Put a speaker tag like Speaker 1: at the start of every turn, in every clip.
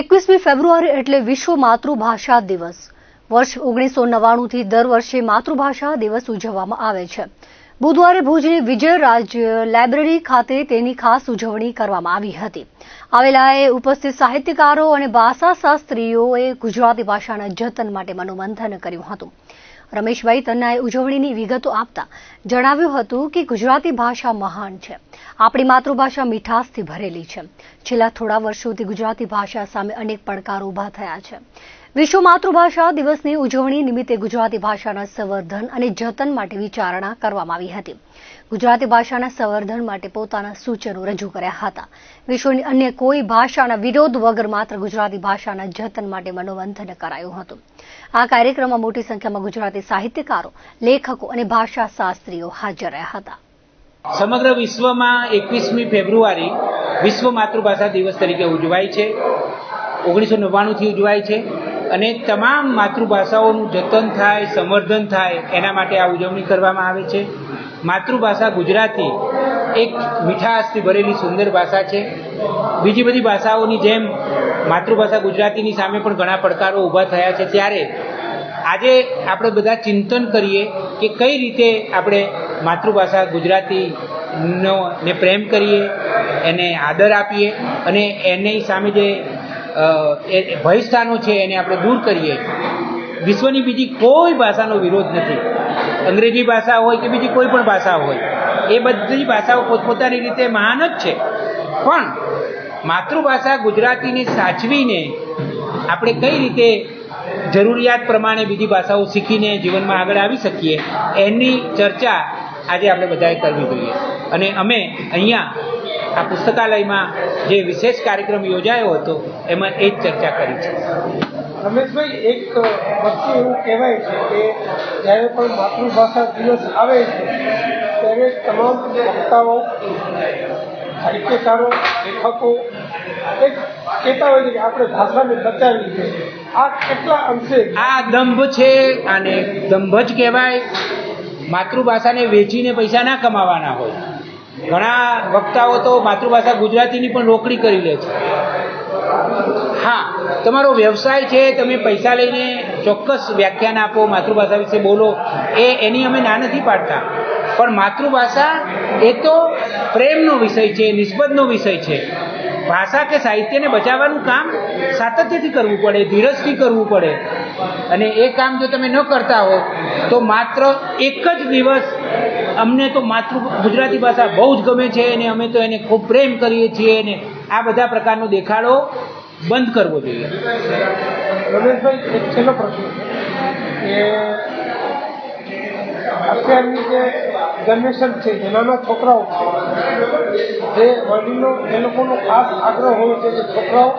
Speaker 1: એકવીસમી ફેબ્રુઆરી એટલે વિશ્વ માતૃભાષા દિવસ. વર્ષ ઓગણીસો નવ્વાણુંથી દર વર્ષે માતૃભાષા દિવસ ઉજવવામાં આવે છે. બુધવારે ભુજની વિજય રાજ્ય લાઇબ્રેરી ખાતે તેની ખાસ ઉજવણી કરવામાં આવી હતી. આવેલાએ ઉપસ્થિત સાહિત્યકારો અને ભાષાશાસ્ત્રીઓએ ગુજરાતી ભાષાના જતન માટે મનોમંથન કર્યું હતું. રમેશભાઈ તન્નાએ ઉજવણીની વિગતો આપતા જણાવ્યું હતું કે ગુજરાતી ભાષા મહાન છે. આપણી માતૃભાષા મીઠાશથી ભરેલી છે. છેલ્લા થોડા વર્ષોથી ગુજરાતી ભાષા સામે અનેક પડકારો ઊભા થયા છે. વિશ્વ માતૃભાષા દિવસની ઉજવણી નિમિત્તે ગુજરાતી ભાષાના સંવર્ધન અને જતન માટે વિચારણા કરવામાં આવી હતી. ગુજરાતી ભાષાના સંવર્ધન માટે પોતાના સૂચનો રજૂ કર્યા હતા. વિશ્વની અન્ય કોઈ ભાષાના વિરોધ વગર માત્ર ગુજરાતી ભાષાના જતન માટે મનોમંથન કરાયું હતું. આ કાર્યક્રમમાં મોટી સંખ્યામાં ગુજરાતી સાહિત્યકારો, લેખકો અને ભાષા શાસ્ત્રીઓ હાજર રહ્યા હતા.
Speaker 2: સમગ્ર વિશ્વમાં એકવીસમી ફેબ્રુઆરી વિશ્વ માતૃભાષા દિવસ તરીકે ઉજવાય છે. ઓગણીસો નવ્વાણુંથી ઉજવાય છે. અને તમામ માતૃભાષાઓનું જતન થાય, સંવર્ધન થાય, એના માટે આ ઉજવણી કરવામાં આવે છે. માતૃભાષા ગુજરાતી એક મીઠાશથી ભરેલી સુંદર ભાષા છે. બીજી બધી ભાષાઓની જેમ માતૃભાષા ગુજરાતીની સામે પણ ઘણા પડકારો ઊભા થયા છે. ત્યારે આજે આપણે બધા ચિંતન કરીએ કે કઈ રીતે આપણે માતૃભાષા ગુજરાતીનો ને પ્રેમ કરીએ, એને આદર આપીએ અને એની સામે જે ભયસ્થાનો છે એને આપણે દૂર કરીએ. વિશ્વની બીજી કોઈ ભાષાનો વિરોધ નથી. અંગ્રેજી ભાષા હોય કે બીજી કોઈ પણ ભાષા હોય, એ બધી ભાષાઓ પોતપોતાની રીતે મહાન જ છે. પણ માતૃભાષા ગુજરાતીને સાચવીને આપણે કઈ રીતે જરૂરિયાત પ્રમાણે બીજી ભાષાઓ શીખીને જીવનમાં આગળ આવી શકીએ, એની ચર્ચા આજે આપણે બધાએ કરવી જોઈએ. અને અમે અહીંયા આ પુસ્તકાલયમાં જે વિશેષ કાર્યક્રમ યોજાયો હતો એમાં એ જ ચર્ચા કરી છે.
Speaker 3: રમેશભાઈ એક વસ્તુ એવું કહેવાય છે કે જ્યારે પણ માતૃભાષા દિવસ આવે છે ત્યારે તમામ વક્તાઓ સાહિત્યકારો લેખકો એક કહેતા હોય છે કે આપણે ભાષાને બચાવી છે. આ કેટલા અંશે?
Speaker 2: આ દંભ છે અને દંભ જ કહેવાય માતૃભાષાને વેચીને પૈસા ના કમાવાના હોય. ઘણા વક્તાઓ તો માતૃભાષા ગુજરાતીની પણ રોકડી કરી લે છે. હા, તમારો વ્યવસાય છે, તમે પૈસા લઈને ચોક્કસ વ્યાખ્યાન આપો, માતૃભાષા વિશે બોલો, એ એની અમે ના નથી પાડતા. પણ માતૃભાષા એ તો પ્રેમનો વિષય છે, નિસ્બતનો વિષય છે. ભાષા કે સાહિત્યને બચાવવાનું કામ સાતત્યથી કરવું પડે, ધીરજથી કરવું પડે. અને એ કામ જો તમે ન કરતા હો, તો માત્ર એક જ દિવસ અમને તો માતૃ ગુજરાતી ભાષા બહુ જ ગમે છે અને અમે તો એને ખૂબ પ્રેમ કરીએ છીએ અને આ બધા પ્રકારનો દેખાડો બંધ કરવો જોઈએ
Speaker 3: અત્યારની જે જનરેશન છે નાના છોકરાઓ જે વડીલો, એ લોકોનો ખાસ આગ્રહ હોય છે કે છોકરાઓ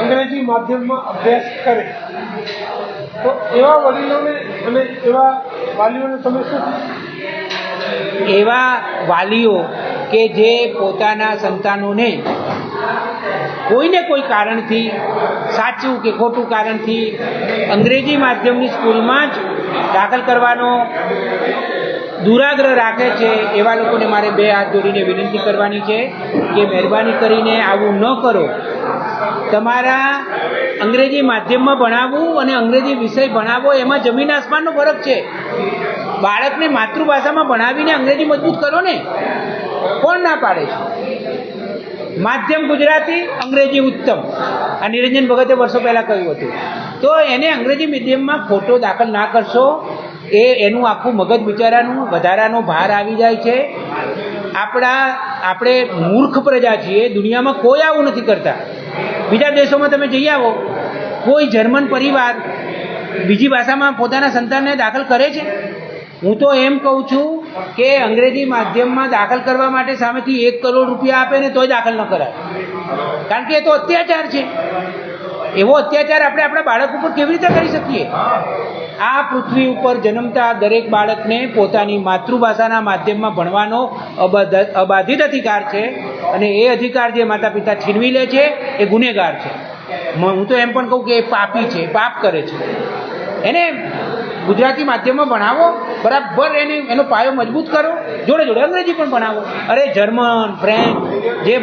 Speaker 3: અંગ્રેજી માધ્યમમાં અભ્યાસ કરે તો એવા વડીલોને અને એવા વાલીઓને તમે શું?
Speaker 2: એવા વાલીઓ કે જે પોતાના સંતાનોને કોઈને કોઈ કારણથી સાચું કે ખોટું કારણથી અંગ્રેજી માધ્યમની સ્કૂલમાં જ દાખલ કરવાનો દુરાગ્રહ રાખે છે, એવા લોકોને મારે બે હાથ જોડીને વિનંતી કરવાની છે કે મહેરબાની કરીને આવું ન કરો. તમારા અંગ્રેજી માધ્યમમાં ભણાવવું અને અંગ્રેજી વિષય ભણાવવો એમાં જમીન આસમાનનો ફરક છે. બાળકને માતૃભાષામાં ભણાવીને અંગ્રેજી મજબૂત કરો ને? કોણ ના પાડે? છે માધ્યમ ગુજરાતી, અંગ્રેજી ઉત્તમ. આ નિરંજન ભગતે વર્ષો પહેલાં કહ્યું હતું. તો એને અંગ્રેજી મીડિયમમાં ખોટો દાખલ ના કરશો, એ એનું આખું મગજ બિચારાનું વધારાનો ભાર આવી જાય છે. આપણા, આપણે મૂર્ખ પ્રજા છીએ, દુનિયામાં કોઈ આવું નથી કરતા. બીજા દેશોમાં તમે જઈ આવો, કોઈ જર્મન પરિવાર બીજી ભાષામાં પોતાના સંતાનને દાખલ કરે છે? હું તો એમ કહું છું કે અંગ્રેજી માધ્યમમાં દાખલ કરવા માટે સામેથી એક કરોડ રૂપિયા આપે ને તોય દાખલ ન કરાય. કારણ કે એ તો અત્યાચાર છે. એવો અત્યાચાર આપણે આપણા બાળક ઉપર કેવી રીતે કરી શકીએ? આ પૃથ્વી ઉપર જન્મતા દરેક બાળકને પોતાની માતૃભાષાના માધ્યમમાં ભણવાનો અબાધિત અધિકાર છે અને એ અધિકાર જે માતા પિતા છીનવી લે છે, એ ગુનેગાર છે. હું તો એમ પણ કહું કે એ પાપી છે પાપ કરે છે. એને ગુજરાતી માધ્યમમાં ભણાવો. બરાબર એની, એનો પાયો મજબૂત કરો. જોડે જોડે અંગ્રેજી પણ ભણાવો. અરે જર્મન, ફ્રેન્ચ, જે